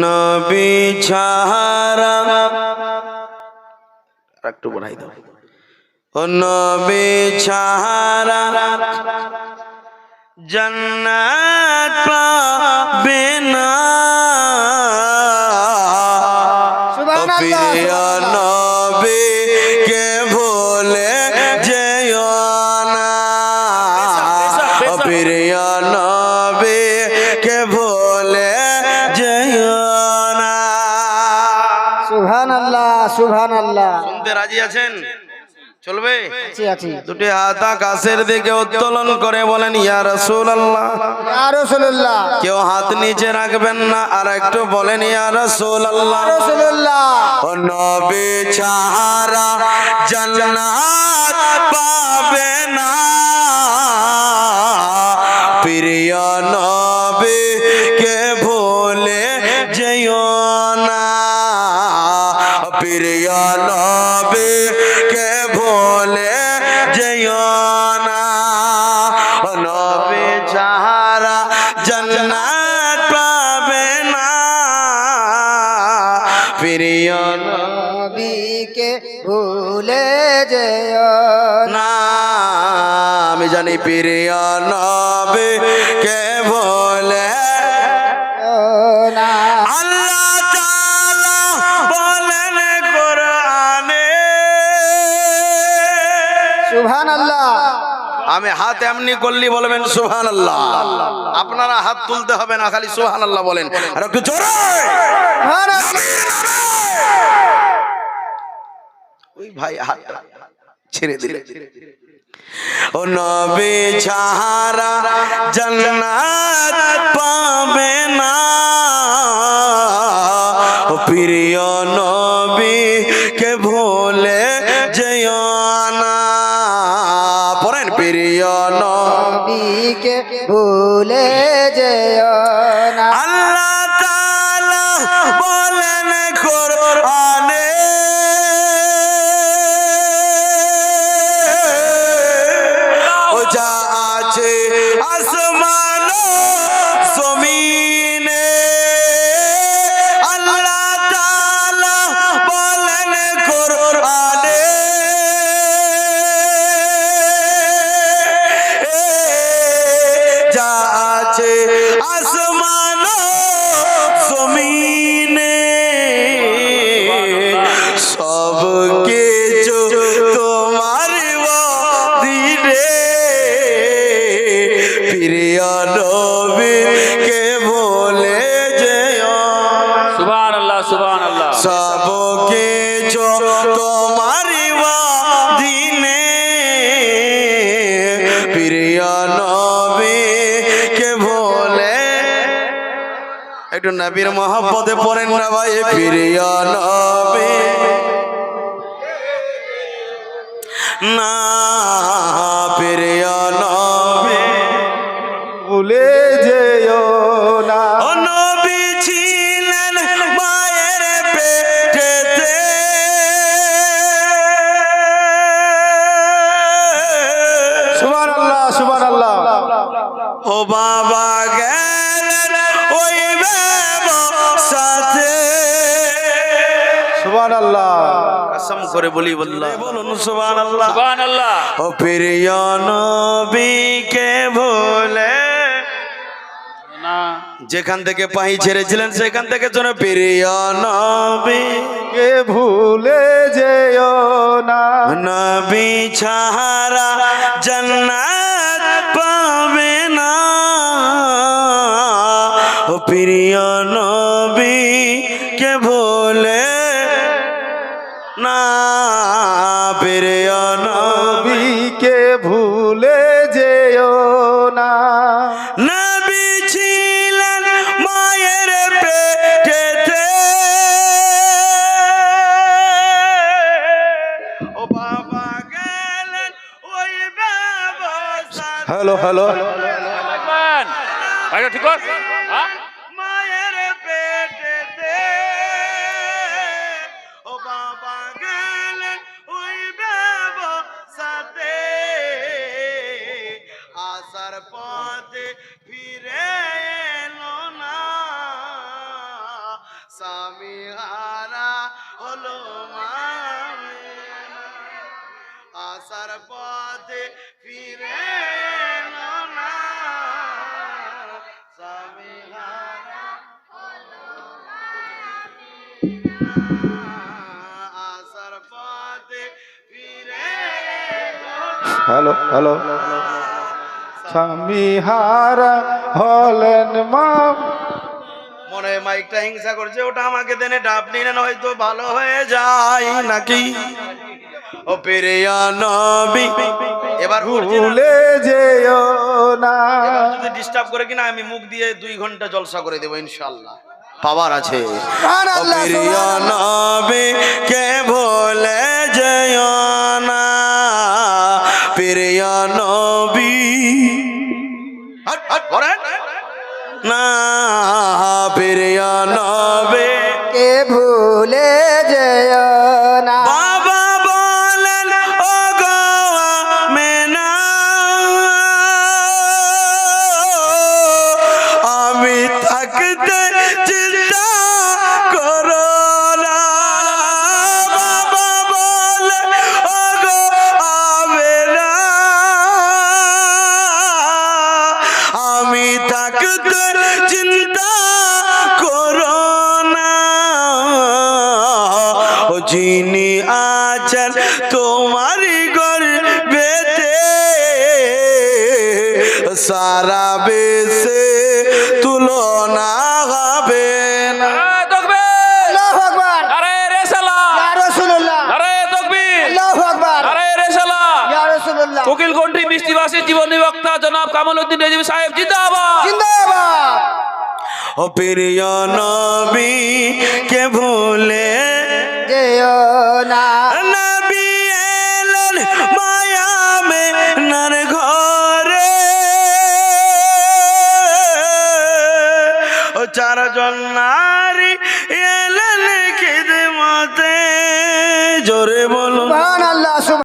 নবী ছাড়া একটু বাড়াই দাও। ও নবী ছাড়া জন্নাত পাবে না। প্রিয় নবী কে ভুলে যেও না। প্রিয় নবী সুবহান আল্লাহ শুনতে রাজি আছেন? চলবে? আছি আছি। দুটি হাত আকাশের দিকে উত্তোলন করে বলেন ইয়া রাসূলুল্লাহ। ইয়া রাসূলুল্লাহ। কেউ হাত নিচে রাখবেন না আর একটু বলেন ইয়া রাসূলুল্লাহ। রাসূলুল্লাহ। ও নবী ছাড়া জান্নাত পাবে না। প্রিয় প্রিয় নবী, কে ভুলে যেও না? নবী ছাড়া জান্নাত পাবে না প্রিয় নবীকে ভুলে যেও না। আমি জানি প্রিয় নবী, কে আল্লাহ আমি হাত এমনি করলি বলবেন সুহান আল্লাহ আপনারা হাত তুলতে হবে না খালি সুহান আল্লাহ বলেন। আর একটু জোরে। ওই ভাই হাত ছেড়ে দিলে। ও নবী ছাড়া জান্নাত পাবে না। ও প্রিয় নবী কে ভুলে ভুলে যেও। একটু নবীর মহব্বতে পড়েন না ভাই প্রিয় নবী। না প্রিয় নবী। ভুলে যেও না। ও নবী ছিলেন মায়ের পেটেতে। সুবহান আল্লাহ সুবহান আল্লাহ ও বাবা গেলেন সুবহান কসম করে বলি বললাম। বলুন সুবহানাল্লাহ। সুবহান ও প্রিয় নবীকে ভুলে না। যেখান থেকে পাহি ছেড়েছিলেন সেখান থেকে যেন প্রিয় নবী ভুলে যেও না। নবী ছাড়া জান্নাত পাবে না। ও প্রিয় নবীকে ভুলে যেও না। নবী ছিলেন মায়ের পেটেতে ও বাবা গেলেন ওই হ্যালো হ্যালো। রাখবেন ঠিক কর। তোমার পথে ফিরে হ্যালো হ্যালো। স্বামী হারা হলেন মাম মনে মাইকটা হিংসা করছে ওটা আমাকে দেনে ডাব নিলেন হয়তো ভালো হয়ে যায় নাকি? ও পেরিয়া নবী এবার ভুলে যেও না। যদি ডিস্টার্ব করে কিনা আমি মুখ দিয়ে দুই ঘণ্টা জলসা করে দেবো ইনশাল্লাহ পাওয়ার আছে। ও প্রিয় নবী কে ভুলে যেও না। প্রিয় নবী হাট, হাট, বলেন। না প্রিয় নবী কে ভুলে যেও থাকতে চিন্তা করো না। বাবা বলেন ও গো আমেনা আমি থাকতে চিন্তা করো না। ও যিনি আছেন তোমারই গর্বেতে, সারা বেশে বৃষ্টিবাসী জীবনী বক্তা জনাব কামালউদ্দিন রেজবি সাহেব জিন্দাবাদ। জিন্দাবাদ। ও প্রিয় নবী কে ভুলে যেও না। নবী এলেন মায়ামে নার ঘরে। ও চারজন নারী এলেন খিদমতে। জোরে সুবহানাল্লাহ।